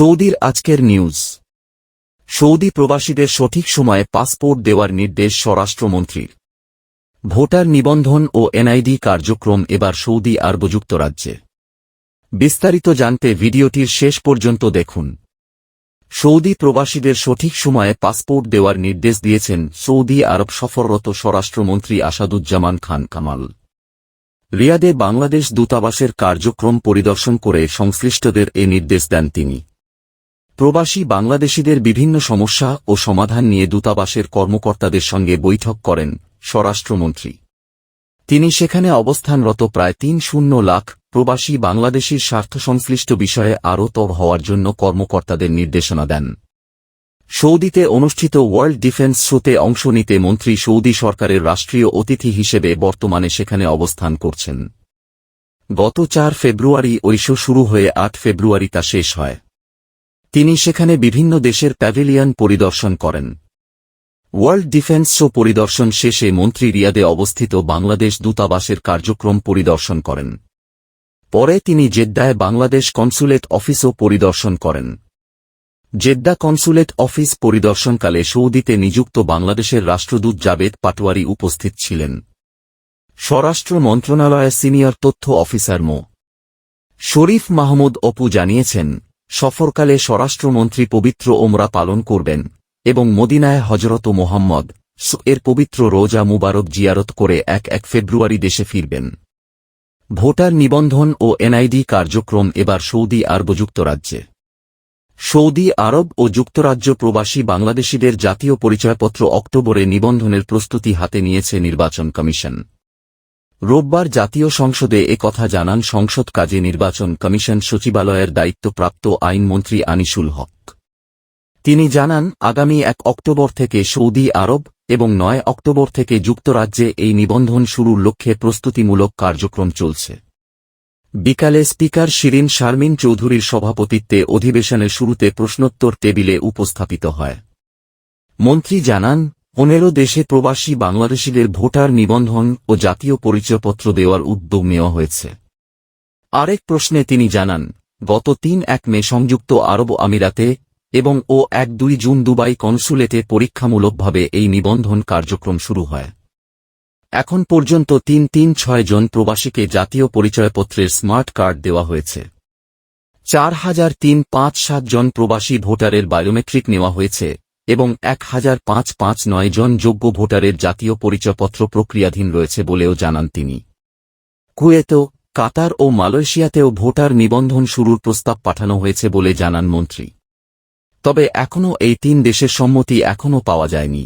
সৌদির আজকের news. Saudi প্রবাসীদের সঠিক সময়ে পাসপোর্ট দেওয়ার নির্দেশ স্বরাষ্ট্রমন্ত্রীর। ভোটার নিবন্ধন ও এনআইডি কার্যক্রম এবার সৌদি আরব যুক্তরাজ্যে। বিস্তারিত জানতে ভিডিওটির শেষ পর্যন্ত দেখুন। সৌদি প্রবাসীদের সঠিক সময়ে পাসপোর্ট দেওয়ার নির্দেশ দিয়েছেন সৌদি আরব সফররত স্বরাষ্ট্রমন্ত্রী আসাদুজ্জামান খান কামাল। রিয়াদে বাংলাদেশ দূতাবাসের কার্যক্রম পরিদর্শন করে সংশ্লিষ্টদের এ নির্দেশ দেন তিনি। প্রবাসী বাংলাদেশিদের বিভিন্ন সমস্যা ও সমাধান নিয়ে দূতাবাসের কর্মকর্তাদের সঙ্গে বৈঠক করেন স্বরাষ্ট্রমন্ত্রী। তিনি সেখানে অবস্থানরত প্রায় তিন শূন্য লাখ প্রবাসী বাংলাদেশীর স্বার্থ সংশ্লিষ্ট বিষয়ে আরও তর হওয়ার জন্য কর্মকর্তাদের নির্দেশনা দেন। সৌদিতে অনুষ্ঠিত ওয়ার্ল্ড ডিফেন্স শোতে অংশ নিতে মন্ত্রী সৌদি সরকারের রাষ্ট্রীয় অতিথি হিসেবে বর্তমানে সেখানে অবস্থান করছেন। গত চার ফেব্রুয়ারি ওই শো শুরু হয়ে আট ফেব্রুয়ারি তা শেষ হয়। তিনি সেখানে বিভিন্ন দেশের প্যাভিলিয়ন পরিদর্শন করেন। ওয়ার্ল্ড ডিফেন্স শো পরিদর্শন শেষে মন্ত্রী রিয়াদে অবস্থিত বাংলাদেশ দূতাবাসের কার্যক্রম পরিদর্শন করেন। পরে তিনি জেদ্দায় বাংলাদেশ কনসুলেট অফিসও পরিদর্শন করেন। জেদ্দা কনসুলেট অফিস পরিদর্শনকালে সৌদিতে নিযুক্ত বাংলাদেশের রাষ্ট্রদূত জাবেদ পাটোয়ারি উপস্থিত ছিলেন। স্বরাষ্ট্র মন্ত্রণালয়ের সিনিয়র তথ্য অফিসার মো. শরীফ মাহমুদ অপু জানিয়েছেন সফরকালে স্বরাষ্ট্রমন্ত্রী পবিত্র ওমরা পালন করবেন, এবং মদিনায় হজরত মোহাম্মদ এর পবিত্র রোজা মুবারক জিয়ারত করে এক এক ফেব্রুয়ারি দেশে ফিরবেন। ভোটার নিবন্ধন ও এনআইডি কার্যক্রম এবার সৌদি আরব যুক্তরাজ্যে। সৌদি আরব ও যুক্তরাজ্য প্রবাসী বাংলাদেশিদের জাতীয় পরিচয়পত্র অক্টোবরে নিবন্ধনের প্রস্তুতি হাতে নিয়েছে নির্বাচন কমিশন। রোববার জাতীয় সংসদে কথা জানান সংসদ কাজে নির্বাচন কমিশন সচিবালয়ের দায়িত্বপ্রাপ্ত আইনমন্ত্রী আনিসুল হক। তিনি জানান, আগামী এক অক্টোবর থেকে সৌদি আরব এবং নয় অক্টোবর থেকে যুক্তরাজ্যে এই নিবন্ধন শুরুর লক্ষ্যে প্রস্তুতিমূলক কার্যক্রম চলছে। বিকালে স্পিকার শিরিন শারমিন চৌধুরীর সভাপতিত্বে অধিবেশনের শুরুতে প্রশ্নোত্তর টেবিলে উপস্থাপিত হয়। মন্ত্রী জানান পনেরো দেশে প্রবাসী বাংলাদেশিদের ভোটার নিবন্ধন ও জাতীয় পরিচয়পত্র দেওয়ার উদ্যোগ নেওয়া হয়েছে। আরেক প্রশ্নে তিনি জানান, গত তিন এক মে সংযুক্ত আরব আমিরাতে এবং ও এক দুই জুন দুবাই কনসুলেটে পরীক্ষামূলকভাবে এই নিবন্ধন কার্যক্রম শুরু হয়। এখন পর্যন্ত তিন তিন ছয় জন প্রবাসীকে জাতীয় পরিচয়পত্রের স্মার্ট কার্ড দেওয়া হয়েছে। চার হাজার তিন পাঁচ সাত জন প্রবাসী ভোটারের বায়োমেট্রিক নেওয়া হয়েছে এবং এক হাজার পাঁচ পাঁচ নয় জন যোগ্য ভোটারের জাতীয় পরিচয়পত্র প্রক্রিয়াধীন রয়েছে বলেও জানান তিনি। কুয়েতো, কাতার ও মালয়েশিয়াতেও ভোটার নিবন্ধন শুরুর প্রস্তাব পাঠানো হয়েছে বলে জানান মন্ত্রী। তবে এখনও এই তিন দেশের সম্মতি এখনও পাওয়া যায়নি।